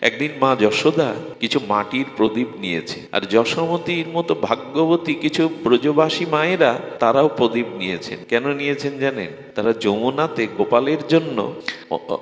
একদিন মা যশোদা কিছু মাটির প্রদীপ নিয়েছে। আর যশোমতির মতো ভাগ্যবতী কিছু ব্রজবাসী মায়েরা তারাও প্রদীপ নিয়েছেন। কেন নিয়েছেন জানেন? তারা যমুনাতে গোপালের জন্য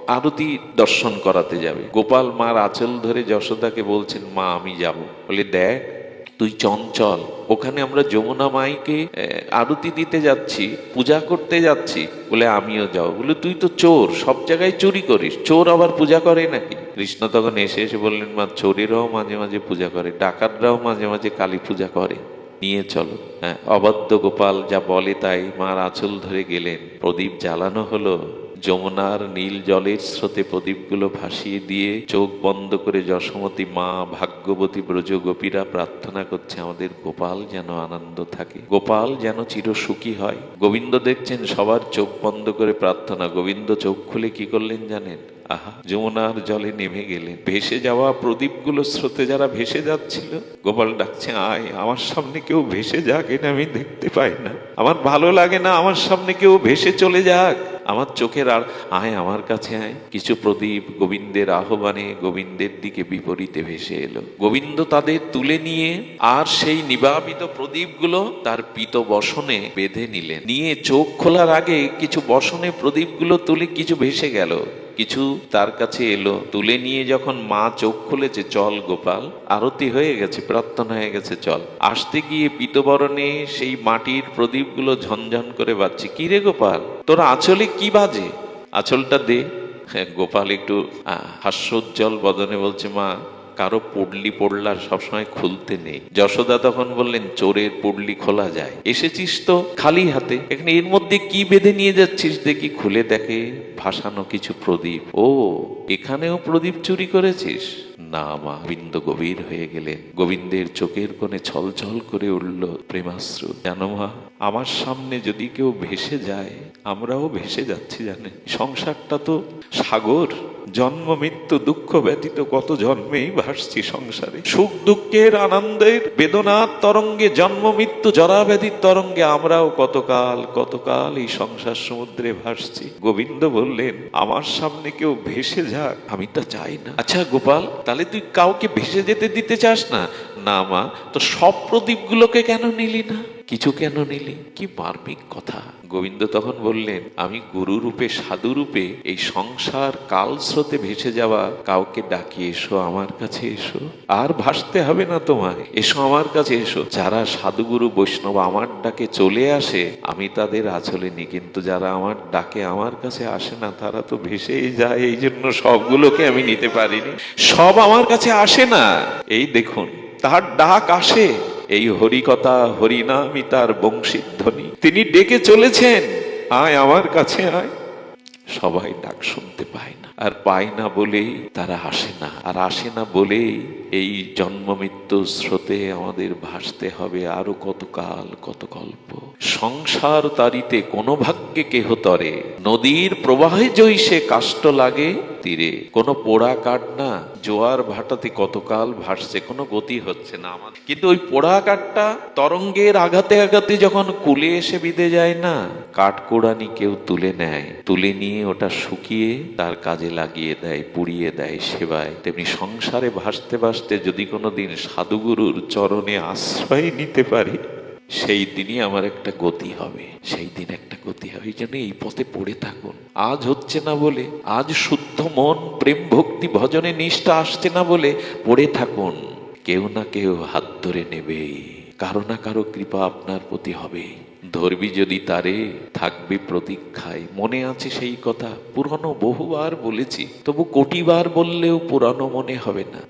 আরতি দর্শন করাতে যাবে। গোপাল মার আঁচল ধরে যশোদাকে বলছেন, মা, আমি যাব। বলে, দেখ তুই চঞ্চল। ওখানে আমরা যমুনা মাইকে আরতি দিতে যাচ্ছি, পূজা করতে যাচ্ছি। বলে, আমিও যাও বলে, তুই তো চোর, সব জায়গায় চুরি করিস। চোর আবার পূজা করে নাকি? কৃষ্ণ তখন এসে এসে বললেন, মা, চোরেরাও মাঝে মাঝে পূজা করে, ডাকাতরাও মাঝে মাঝে কালী পূজা করে। নিয়ে চলো। হ্যাঁ অবাধ্য গোপাল যা বলে তাই মার আঁচল ধরে গেলেন। প্রদীপ জ্বালানো হলো। যমুনার নীল জলের স্রোতে প্রদীপগুলো ভাসিয়ে দিয়ে চোখ বন্ধ করে যশোমতী মা ভাগ্যবতী ব্রজ গোপীরা প্রার্থনা করছে, আমাদের গোপাল যেন আনন্দ থাকে। গোপাল যেন চির সুখী হয়। গোবিন্দ দেখছেন সবার চোখ বন্ধ করে প্রার্থনা। গোবিন্দ চোখ খুলে কি করলেন জানেন? আহা, যমুনার জলে নেমে গেলেন। ভেসে যাওয়া প্রদীপগুলো স্রোতে যারা ভেসে যাচ্ছিল, গোপাল ডাকছে, আয়, আমার সামনে কেউ ভেসে যাক, এটা আমি দেখতে পাই না। আমার ভালো লাগে না, আমার সামনে কেউ ভেসে চলে যাক। আমার চোখের আর, আয় আমার কাছে আয়। কিছু প্রদীপ গোবিন্দের আহ্বানে গোবিন্দের দিকে বিপরীতে ভেসে এলো। গোবিন্দ তাদের তুলে নিয়ে আর সেই নিবাপিত প্রদীপগুলো তার পিত বসনে বেঁধে নিলেন। নিয়ে চোখ খোলার আগে কিছু বসনে প্রদীপগুলো তুলে কিছু ভেসে গেল। কিছু তার কাছে এলো তুলে নিয়ে যখন মা চোখ খুলেছে চল গোপাল আরতি হয়ে গেছে প্রার্থনা হয়ে গেছে চল। আসতে গিয়ে পিতবরণে সেই মাটির প্রদীপগুলো ঝনঝন করে বাজছে। কি রে গোপাল? তোর আঁচলে কি বাজে? আঁচলটা দে। হ্যাঁ, গোপাল একটু হাস্যোজ্জ্বল বদনে বলছে মা কারও পুডলি পড়লা সবসময় খুলতে নেই। যশোদা তখন বললেন চোরের পুডলি খোলা যায়। এসেছিস তো খালি হাতে? এখানে এর মধ্যে কি বেঁধে নিয়ে যাচ্ছিস? দেখি খুলে দেখে। ভাসানো কিছু প্রদীপ। ও, এখানেও প্রদীপ চুরি করেছিস? না মা, গোবিন্দ গভীর হয়ে গেলেন। গোবিন্দের চোখের কোণে ছলছল করে উঠল প্রেমাশ্রু। জানো মা, আমার সামনে যদি কেউ ভেসে যায়, আমরাও ভেসে যাচ্ছি জানে। সংসারটা তো সাগর, জন্ম, মৃত্যু, দুঃখ ব্যতীত কত জন্মেই ভাসছি সংসারে। সুখ দুঃখের আনন্দের বেদনার তরঙ্গে জন্ম, মৃত্যু, জরা ব্যাধির তরঙ্গে আমরাও কতকাল কতকাল এই সংসার সমুদ্রে ভাসছি। গোবিন্দ বললেন, আমার সামনে কেউ ভেসে যাক, আমি তা চাই না। আচ্ছা গোপাল, তাহলে তুই কাউকে ভেসে যেতে দিতে চাস না? না মা, তো সব প্রদীপগুলোকে কেন নিলি না? কিছু কেন নিলি? কি মার্মিক কথা? গোবিন্দ তখন বললেন, আমি গুরু রূপে সাধু রূপে এই সংসার কাল স্রোতে ভেসে যাওয়া কাউকে ডাকি এসো আমার কাছে এসো। আর ভাসতে হবে না তোমায়, এসো আমার কাছে এসো। যারা সাধুগুরু বৈষ্ণব আমার ডাকে চলে আসে, আমি তাদের আচলে নি কিন্তু যারা আমার ডাকে আমার কাছে আসে না, তারা তো ভেসেই যায়। এই জন্য সবগুলোকে আমি নিতে পারিনি। সব আমার কাছে আসে না। এই দেখুন তার ডাক আসে। এই হরিকথা হরিনামই তার বংশীধ্বনি। তিনি ডেকে চলেছেন, আয় আমার কাছে আয়। সবাই ডাক শুনতে পায় না, আর পায় না বলেই তারা আসে না। আর আসে না বলেই এই জন্ম মৃত্যু স্রোতে আমাদের ভাসতে হবে আরও কতকাল কত গল্প। সংসার তারিতে কোনো ভাগ্যে কেহ তরে, নদীর প্রবাহে জয়ী সে কাষ্ট লাগে তীরে। কোনো পোড়া কাঠ না। জোয়ার ভাটাতে কতকাল ভাসছে, কোনো গতি হচ্ছে না আমাদের। কিন্তু ওই পোড়া কাঠটা তরঙ্গের আঘাতে আঘাতে যখন কুলে এসে বিঁধে যায় না কাঠ কোড়ানি কেউ তুলে নেয়। তুলে নিয়ে ওটা শুকিয়ে তার কাজে লাগিয়ে দেয়, পুড়িয়ে দেয় সেবায়। তেমনি সংসারে ভাসতে ভাসতে যদি কোনোদিন সাধুগুরুর চরণে আশ্রয় নিতে পারি সেই দিনই আমার একটা গতি হবে, সেই দিন একটা গতি হবে, এই জন্য এই পথে পড়ে থাকুন। আজ হচ্ছে না বলে, আজ শুদ্ধ মন, প্রেম ভক্তি, ভজনে নিষ্ঠা আসছে না বলে পড়ে থাকুন। কেউ না কেউ হাত ধরে নেবে কারও না কারও কৃপা আপনার প্রতি হবে। ধরবি যদি তারে, থাকবে প্রতীক্ষায়। মনে আছে সেই কথা, পুরনো বহুবার বলেছি, তবু কোটিবার বললেও পুরানো মনে হবে না।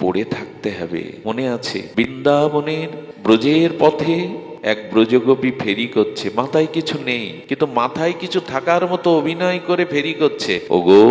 পড়ে থাকতে হবে। মনে আছে, বৃন্দাবনের ব্রজের পথে এক ব্রজগোপী ফেরি করছে। মাথায় কিছু নেই, কিন্তু মাথায় কিছু থাকার মতো অভিনয় করে ফেরি করছে। ওগো,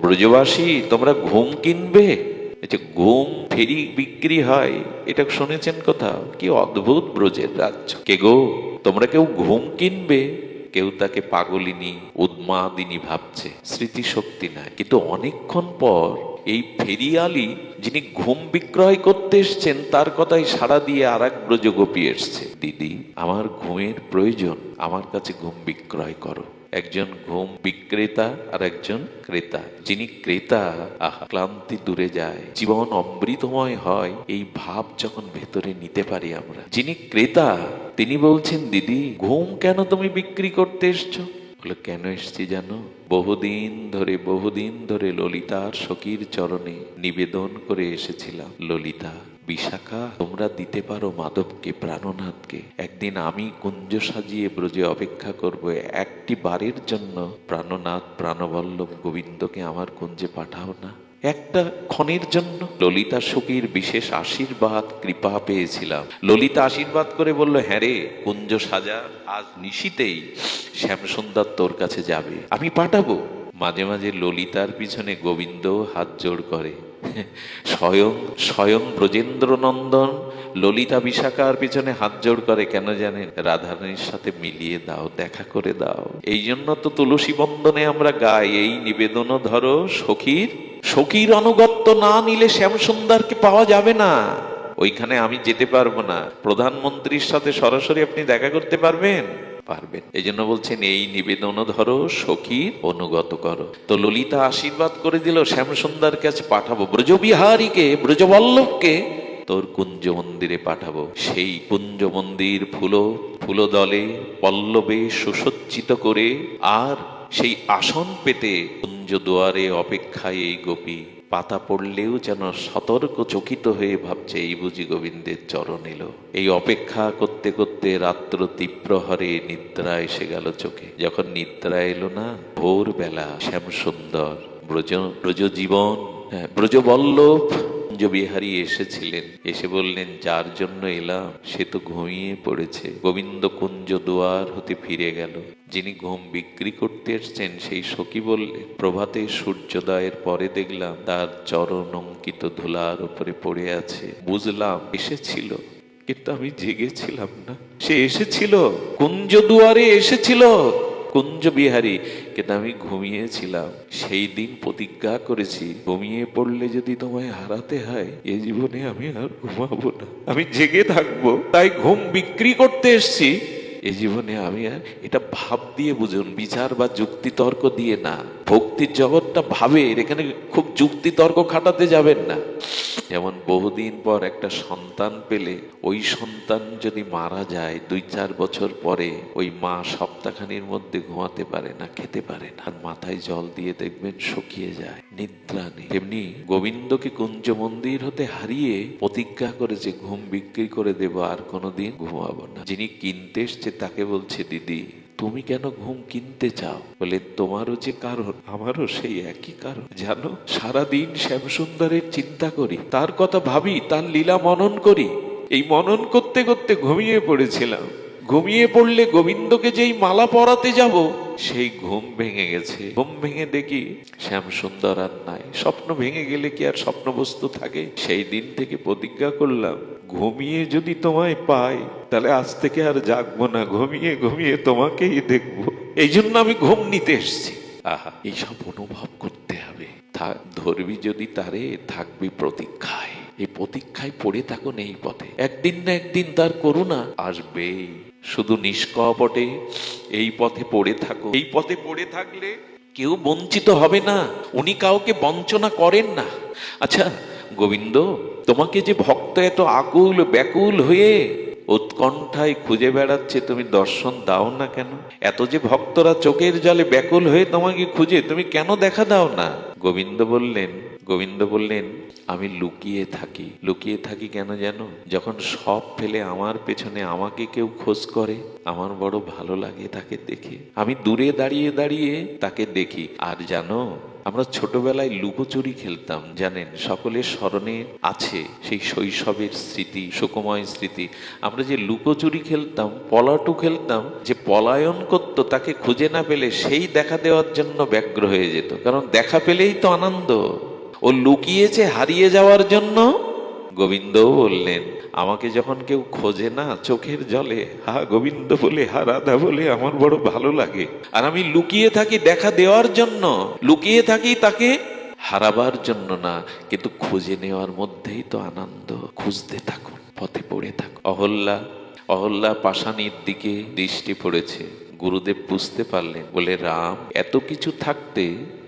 ব্রজবাসী, তোমরা ঘুম কিনবে? যে ঘুম ফেরি বিক্রি হয়, এটা শুনেছেন কোথাও কি অদ্ভুত ব্রজের রাজ্য। কে গো, তোমরা কেউ ঘুম কিনবে? কেউ তাকে পাগলিনী উদ্মাদিনী ভাবছে। স্মৃতিশক্তি নাই। কিন্তু অনেকক্ষণ পর এই ফেরিয়ালি যিনি ঘুম বিক্রয় করতে এসছেন, তার কথাই সাড়া দিয়ে আর এক ব্রজগোপী এসছে। দিদি, আমার ঘুমের প্রয়োজন, আমার কাছে ঘুম বিক্রয় করো। একজন ঘুম বিক্রেতা আর একজন ক্রেতা। যিনি ক্রেতা, আহা, ক্লান্তি দূরে যায়, জীবন অমৃতময় হয়, এই ভাব যখন ভেতরে নিতে পারি আমরা। যিনি ক্রেতা, তিনি বলছেন, দিদি, ঘুম কেন তুমি বিক্রি করতে এসছো? বলে কেন এসছি জানো? বহুদিন ধরে বহুদিন ধরে ললিতার সখীর চরণে নিবেদন করে এসেছিলাম ললিতা, বিশাখা, তোমরা দিতে পারো মাধবকে, প্রাণনাথকে। একদিন আমি কুঞ্জ সাজিয়ে ব্রজে অপেক্ষা করব। একটি বারের জন্য প্রাণনাথ, প্রাণবল্লভ গোবিন্দকে আমার কুঞ্জে পাঠাও না। একটা ক্ষণের জন্য। ললিতা সখীর বিশেষ আশীর্বাদ কৃপা পেয়েছিলাম। ললিতা আশীর্বাদ করে বলল হ্যাঁ রে, কুঞ্জ সাজা, আজ নিশিতেই শ্যামসুন্দর তোর কাছে যাবে। আমি পাঠাবো। মাঝে মাঝে ললিতার পিছনে গোবিন্দ হাত জোড় করে। স্বয়ং স্বয়ং ব্রজেন্দ্রনন্দন, ললিতা বিশাখার পিছনে হাত জোড় করে। কেন জানেন রাধারানীর সাথে মিলিয়ে দাও, দেখা করে দাও। এই জন্য তো তুলসী বন্দনে আমরা গাই। এই নিবেদন ধরো সখীর সখীর অনুগত্য না নিলে শ্যামসুন্দরকে পাওয়া যাবে না। ওইখানে আমি যেতে পারব না। প্রধানমন্ত্রীর সাথে সরাসরি আপনি দেখা করতে পারবেন? পারবেন। এই জন্য বলছেন, এই নিবেদন ধরো সখীর অনুগত করো। তো ললিতা আশীর্বাদ করে দিল শ্যামসুন্দর কাছে পাঠাবো। ব্রজবিহারীকে, ব্রজবল্লভকে তোর কুঞ্জ মন্দিরে পাঠাবো। সেই কুঞ্জ মন্দির ফুলো ফুলো দলে, পল্লবে সুসজ্জিত করে, আর সেই আসন পেতে কুঞ্জ দুয়ারে অপেক্ষায় এই গোপী। পাতা পড়লেও যেন সতর্ক চকিত হয়ে ভাবছে এই বুঝি গোবিন্দের চরণ এলো। এই অপেক্ষা করতে করতে রাত্র তীব্র হরে নিদ্রা এসে গেল চোখে। যখন নিদ্রা এলো না, ভোরবেলা শ্যাম সুন্দর ব্রজ ব্রজ জীবন হ্যাঁ ব্রজবল্লভ কুঞ্জবিহারী এসেছিলেন। এসে বললেন, যার জন্য এলাম, সে তো ঘুমিয়ে পড়েছে। গোবিন্দ কুঞ্জ দুয়ার হতে ফিরে গেল। যিনি ঘুম বিক্রি করতে এসছেন, সেই সখী বললেন, প্রভাতে সূর্যোদয়ের পরে দেখলাম, তার চরণ অঙ্কিত ধুলার উপরে পড়ে আছে। বুঝলাম, এসেছিল। কিন্তু আমি জেগেছিলাম না। সে এসেছিল। কুঞ্জ দুয়ারে এসেছিল। কুঞ্জ বিহারী কিন্তু আমি ঘুমিয়েছিলাম? সেই দিন প্রতিজ্ঞা করেছি, ঘুমিয়ে পড়লে যদি তোমায় হারাতে হয়, এ জীবনে আমি আর ঘুমাবো না। আমি জেগে থাকব, তাই ঘুম বিক্রি করতে এসছি। এ জীবনে আমি আর এটা ভাব দিয়ে বুঝুন, বিচার বা যুক্তি তর্ক দিয়ে না। ভক্তির জগৎটা ভাবের, এখানে খুব যুক্তি তর্ক খাটাতে যাবেন না। যেমন বহুদিন পর একটা সন্তান পেলে, ওই সন্তান যদি মারা যায়, দুই চার বছর পরে ওই মা সপ্তাহখানির মধ্যে ঘুমাতে পারে না, খেতে পারে না। আর মাথায় জল দিয়ে দেখবেন শুকিয়ে যায়। নিদ্রা নেই। তেমনি গোবিন্দকে কুঞ্জ মন্দির হতে হারিয়ে প্রতিজ্ঞা করেছে ঘুম বিক্রি করে দেব, আর কোনোদিন ঘুমাবো না। যিনি কিনতে এসছে তাকে বলছে, দিদি, তুমি কেন ঘুম কিনতে চাও? বলে, তোমারও যে কারণ, আমারও সেই একই কারণ। জানো, সারাদিন শ্যামসুন্দরের চিন্তা করি, তার কথা ভাবি, তার লীলা মনন করি। এই মনন করতে করতে ঘুমিয়ে পড়েছিলাম। ঘুমিয়ে পড়লে গোবিন্দকে যেই মালা পরাতে যাব, সেই ঘুম ভেঙে গেছে। ঘুম ভেঙে দেখি শ্যাম সুন্দর আর নাই। স্বপ্ন ভেঙে গেলে কি আর স্বপ্ন বস্তু থাকে? সেই দিন থেকে প্রতিজ্ঞা করলাম, ঘুমিয়ে যদি তোমায় পাই, তাহলে আজ থেকে আর জাগবো না। ঘুমিয়ে ঘুমিয়ে তোমাকেই দেখব। এই জন্য আমি ঘুম নিতে এসছি। আহা, এইসব অনুভব করতে হবে। ধরবি যদি তারে, থাকবি প্রতীক্ষায়। এই প্রতীক্ষায় পড়ে থাকুন এই পথে। একদিন না একদিন তার করুণা আসবেই। শুধু নিষ্কপটে এই পথে পড়ে থাকো এই পথে পড়ে থাকলে কেউ বঞ্চিত হবে না উনি কাউকে বঞ্চনা করেন না। আচ্ছা গোবিন্দ তোমাকে যে ভক্ত এত আকুল ব্যাকুল হয়ে উৎকণ্ঠায় খুঁজে বেড়াচ্ছে তুমি দর্শন দাও না কেন? এত যে ভক্তরা চোখের জলে ব্যাকুল হয়ে তোমাকে খুঁজে তুমি কেন দেখা দাও না? গোবিন্দ বললেন গোবিন্দ বললেন, আমি লুকিয়ে থাকি। লুকিয়ে থাকি কেন জানো? যখন সব ফেলে আমার পেছনে আমাকে কেউ খোঁজ করে, আমার বড় ভালো লাগে তাকে দেখে। আমি দূরে দাঁড়িয়ে দাঁড়িয়ে তাকে দেখি। আর জানো, আমরা ছোটবেলায় লুকোচুরি খেলতাম, জানেন? সকলের স্মরণে আছে সেই শৈশবের স্মৃতি সুকময় স্মৃতি। আমরা যে লুকোচুরি খেলতাম, পলাটু খেলতাম, যে পলায়ন করতো, তাকে খুঁজে না পেলে সেই দেখা দেওয়ার জন্য ব্যগ্র হয়ে যেত। কারণ দেখা পেলেই তো আনন্দ। ও লুকিয়েছে হারিয়ে যাওয়ার জন্য? গোবিন্দও বললেন, আমাকে যখন কেউ খোঁজে না চোখের জলে, হা গোবিন্দ বলে, হা রাধা বলে আমার বড় ভালো লাগে। আর আমি লুকিয়ে থাকি দেখা দেওয়ার জন্য, লুকিয়ে থাকি তাকে হারাবার জন্য না, কিন্তু খুঁজে নেওয়ার মধ্যেই তো আনন্দ। খুঁজতে থাকুন পথে পড়ে থাকুন অহল্যা অহল্যা পাশানির দিকে দৃষ্টি পড়েছে। গুরুদেব বুঝতে পারলেন, বলে, রাম, এত কিছু থাকতে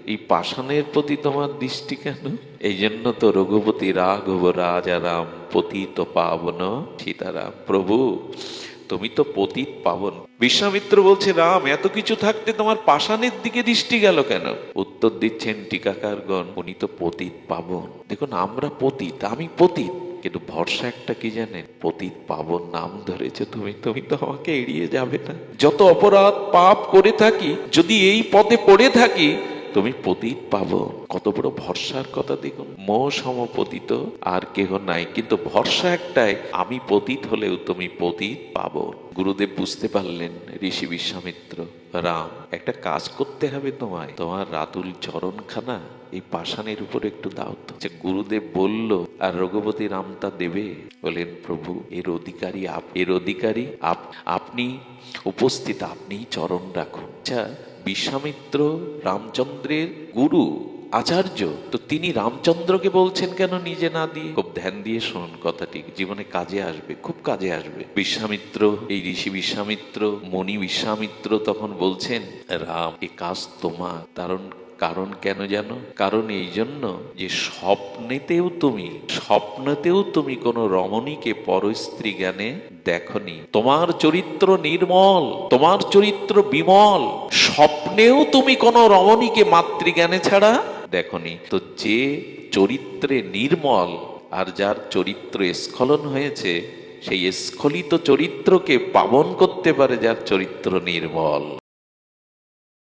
এই পাষাণের প্রতি তোমার দৃষ্টি কেন? এই জন্য তো রঘুপতি রাঘব রাজা রাম পতিত পাবন সীতারাম, প্রভু, তুমি তো পতিত পাবন। বিশ্বামিত্র বলছে, রাম, এত কিছু থাকতে তোমার পাষাণের দিকে দৃষ্টি গেল কেন? উত্তর দিচ্ছেন টিকাকারগণ, উনি তো পতিত পাবন। দেখুন, আমরা পতিত, আমি পতিত, কিন্তু ভরসা একটা কি জানেন? পতিত পাবন নাম ধরেছে তুমি তুমি তো আমাকে এড়িয়ে যাবে না। যত অপরাধ পাপ করে থাকি, যদি এই পথে পড়ে থাকি তুমি পতিত পাবো। কত বড় ভরসার কথা দেখুন। মোহ সমপতিত, আর কেহ নাই। কিন্তু ভরসা একটাই, আমি পতিত হলেও তুমি পতিত পাবো। গুরুদেব বুঝতে পারলেন, ঋষি বিশ্বামিত্র, রাম, একটা কাজ করতে হবে তোমায়। তোমার রাতুল চরণখানা এই পাষাণের উপর একটু দাও তো। যে গুরুদেব বলল, আর রঘুপতি রাম তা দেবে? বলেন প্রভু, এর অধিকারী আপ, এর অধিকারী আপ, আপনি উপস্থিত, আপনিই চরণ রাখুন। আচ্ছা বিশ্বামিত্র রামচন্দ্রের গুরু আচার্য। তো তিনি রামচন্দ্রকে বলছেন কেন নিজে না দিয়ে? খুব ধ্যান দিয়ে শুনুন কথাটি, জীবনে কাজে আসবে, খুব কাজে আসবে। বিশ্বামিত্র, এই ঋষি বিশ্বামিত্র, মণি বিশ্বামিত্র তখন বলছেন, রাম, এ কাজ তোমার, কারণ কারণ কেন জানো? কারণ এই জন্য যে স্বপ্নেতেও তুমি স্বপ্নেতেও তুমি কোনো রমণীকে পরস্ত্রী জ্ঞানে দেখনি। তোমার চরিত্র নির্মল, তোমার চরিত্র বিমল, স্বপ্নেও তুমি কোনো রমণীকে মাতৃজ্ঞানে ছাড়া দেখনি। তো যে চরিত্রে নির্মল আর যার চরিত্র স্খলন হয়েছে, সেই স্খলিত চরিত্রকে পাবন করতে পারে যার চরিত্র নির্মল।